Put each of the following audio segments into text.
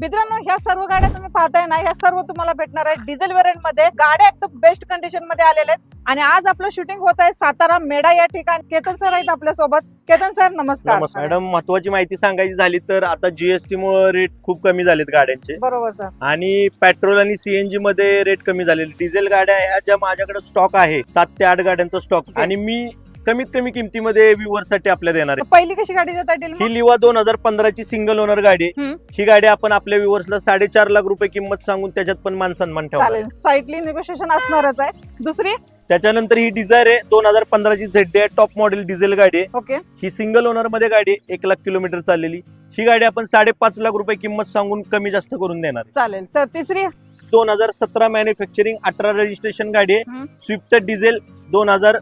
मित्रांनो ह्या सर्व गाड्या तुम्ही पाहताय ना ह्या सर्व तुम्हाला भेटणार आहेत डिझेल व्हेरियंटमध्ये. गाड्या एकदम बेस्ट कंडिशनमध्ये आलेल्या आहेत. आणि आज आपलं शूटिंग होत आहे सातारा मेडा या ठिकाणी. केतन सर आहेत आपल्यासोबत केतन सर नमस्कार. मॅडम महत्वाची माहिती सांगायची झाली तर आता जीएसटी मुळे रेट खूप कमी झालेत गाड्यांचे. बरोबर सर आणि पेट्रोल आणि सीएनजी मध्ये रेट कमी झालेले. डिझेल गाड्या ह्या ज्या माझ्याकडे स्टॉक आहे सात ते आठ गाड्यांचा स्टॉक. आणि मी कमीत कमी किमतीमध्ये व्ह्युअरसाठी आपल्या देणार आहे. पहिली कशी गाडी मग? ही लिवा दोन हजार पंधराची सिंगल ओनर गाडी आहे. हम्म. ही गाडी आपण आपल्या व्ह्युअर्सला साडेचार लाख रुपये किंमत सांगून त्याच्यात पण मान सन्मान आहे. चालेल. साईटली निगोशिएशन असणारच आहे. दुसरी? त्याच्यानंतर ही डिझायर आहे. दोन हजार पंधराची झेड आहे. टॉप मॉडेल डिझेल गाडी आहे. ओके. ही सिंगल ओनरमध्ये गाडी आहे. एक लाख किलोमीटर चाललेली. ही गाडी आपण साडेपाच लाख रुपये किंमत सांगून कमी जास्त करून देणार. चालेल. तर तिसरी? दोन हजार सतरा मॅन्युफॅक्चरिंग अठरा रजिस्ट्रेशन गाडी हम्म. आहे स्विफ्ट डिझेल दोन हजार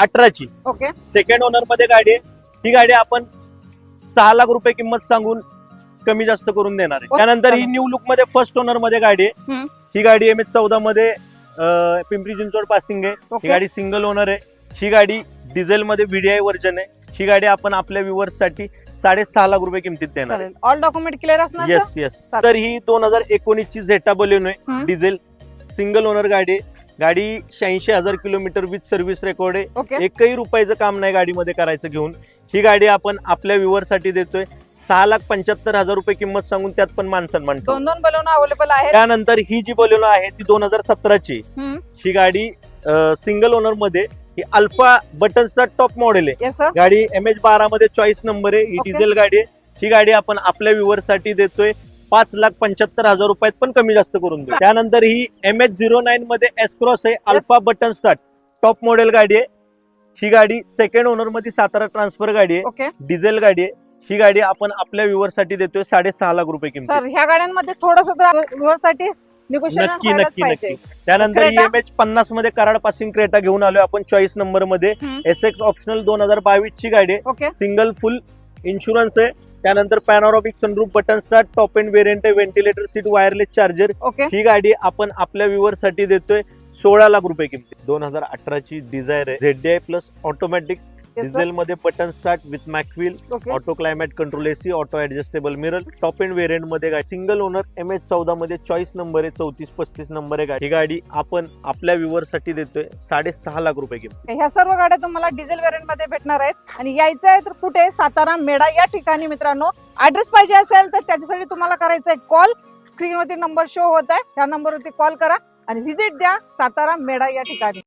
अठराची. ओके. सेकंड ओनरमध्ये गाडी आहे. ही गाडी आपण सहा लाख रुपये किंमत सांगून कमी जास्त करून देणार आहे. त्यानंतर ही. न्यू लुकमध्ये फर्स्ट ओनरमध्ये गाडी आहे. ही गाडी एम एच चौदा मध्ये पिंपरी चिंचवड पासिंग आहे. ही गाडी सिंगल ओनर आहे. ही गाडी डिझेल मध्ये व्हीडीआय व्हर्जन आहे. ही गाडी आपण आपल्या व्ह्युअर्ससाठी साडेसहा लाख रुपये किमतीत देणार ऑल डॉक्युमेंट क्लिअर असणार? Yes yes. तर ही दोन हजार एकोणीस ची झेटा बलेनो आहे. डिझेल सिंगल ओनर गाडी आहे. गाडी शहाऐंशी हजार किलोमीटर विथ सर्व्हिस रेकॉर्ड आहे. एकही रुपयाचं काम नाही गाडीमध्ये करायचं घेऊन. ही गाडी आपण आपल्या व्ह्युअरसाठी देतोय. सहा लाख पंच्याहत्तर हजार रुपये किंमत सांगून त्यात पण मानसन म्हणतो दोन दोन बलून अवेलेबल आहेत. त्यानंतर ही जी बोलेनो आहे ती दोन हजार सतराची. ही गाडी सिंगल ओनरमध्ये ही Alpha button start top model आहे. गाडी एम एच बारा मध्ये चॉईस नंबर आहे. ही. डिझेल गाडी आहे. ही गाडी आपण आपल्या व्ह्युअरसाठी देतोय. पाच लाख पंच्याहत्तर हजार रुपयात पण कमी जास्त करून देऊ. त्यानंतर ही एम एच झिरो नाईन मध्ये एसक्रॉस आहे Alpha button start top model गाडी आहे. ही गाडी सेकंड ओनरमध्ये सातारा ट्रान्सफर गाडी आहे. डिझेल गाडी आहे. ही गाडी आपण आपल्या व्ह्युअरसाठी देतोय साडेसहा लाख रुपये किंमत सर ह्या गाड्यांमध्ये थोडस नक्की नक्की नक्की. त्यानंतर? एम एच पन्नासमध्ये कराड पासिंग क्रेटा घेऊन आलोय आपण चॉईस नंबरमध्ये. एस एक्स ऑप्शनल दोन हजार बावीस ची गाडी आहे. सिंगल फुल इन्शुरन्स आहे. त्यानंतर panoramic sunroof button start top end variant आहे. Ventilator seat wireless charger okay ही गाडी आपण आपल्या व्ह्युअरसाठी देतोय. सोळा लाख रुपये किमती दोन हजार अठराची डिझायर आहे. Z plus automatic. डिझेल मध्ये button start with mag wheel okay auto climate control AC auto adjustable mirror top end व्हेरियंटमध्ये गाडी. सिंगल ओनर एम एच चौदा मध्ये चॉईस नंबर आहे चौतीस पस्तीस नंबर आहे गाडी. ही गाडी आपण आपल्या व्ह्युअरसाठी देतोय साडेसहा लाख रुपये किमती. ह्या सर्व गाड्या तुम्हाला डिझेल व्हेरियंटमध्ये भेटणार आहेत. आणि यायचं आहे तर कुठे? सातारा मेडा या ठिकाणी मित्रांनो ऍड्रेस पाहिजे असेल तर त्याच्यासाठी तुम्हाला करायचं आहे कॉल स्क्रीनवरती नंबर शो होत आहे. त्या नंबरवरती कॉल करा. आणि व्हिजिट द्या सातारा मेडा या ठिकाणी.